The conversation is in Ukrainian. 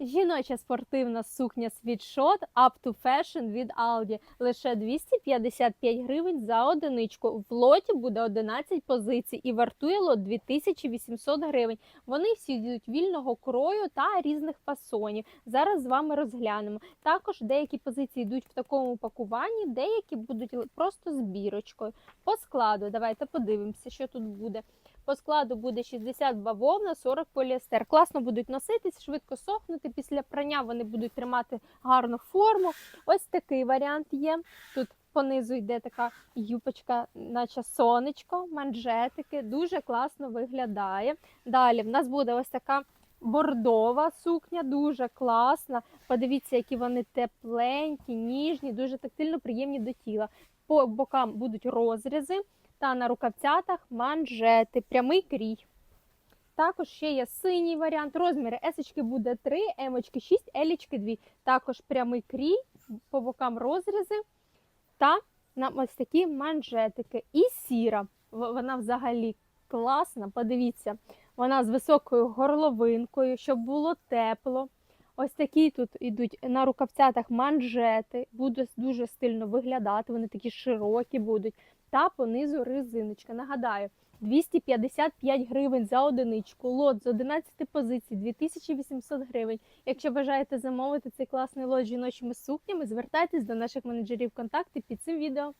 Жіноча спортивна сукня світшот Up to Fashion від Aldi. Лише 255 гривень за одиничку. В лоті буде 11 позицій і вартує лот 2800 гривень. Вони всі йдуть вільного крою та різних фасонів. Зараз з вами розглянемо. Також деякі позиції йдуть в такому пакуванні, деякі будуть просто з бірочкою. По складу, давайте подивимося, що тут буде. По складу буде 60 бавовна, 40 поліестер. Класно будуть носитись, швидко сохнути. Після прання вони будуть тримати гарну форму. Ось такий варіант є. Тут понизу йде така юпочка, наче сонечко, манжетики. Дуже класно виглядає. Далі в нас буде ось така бордова сукня, дуже класна. Подивіться, які вони тепленькі, ніжні, дуже тактильно приємні до тіла. По бокам будуть розрізи та на рукавцятах манжети, прямий крій. Також ще є синій варіант. Розміри есочки буде 3, емочки 6, елічки 2. Також прямий крій, по бокам розрізи та на ось такі манжетики. І сіра. Вона взагалі класна. Подивіться, вона з високою горловинкою, щоб було тепло. Ось такі тут ідуть на рукавцятах манжети, буде дуже стильно виглядати, вони такі широкі будуть. Та понизу резиночка. Нагадаю, 255 гривень за одиничку, лот з 11 позицій, 2800 гривень. Якщо бажаєте замовити цей класний лот з жіночими сукнями, звертайтесь до наших менеджерів контакти під цим відео.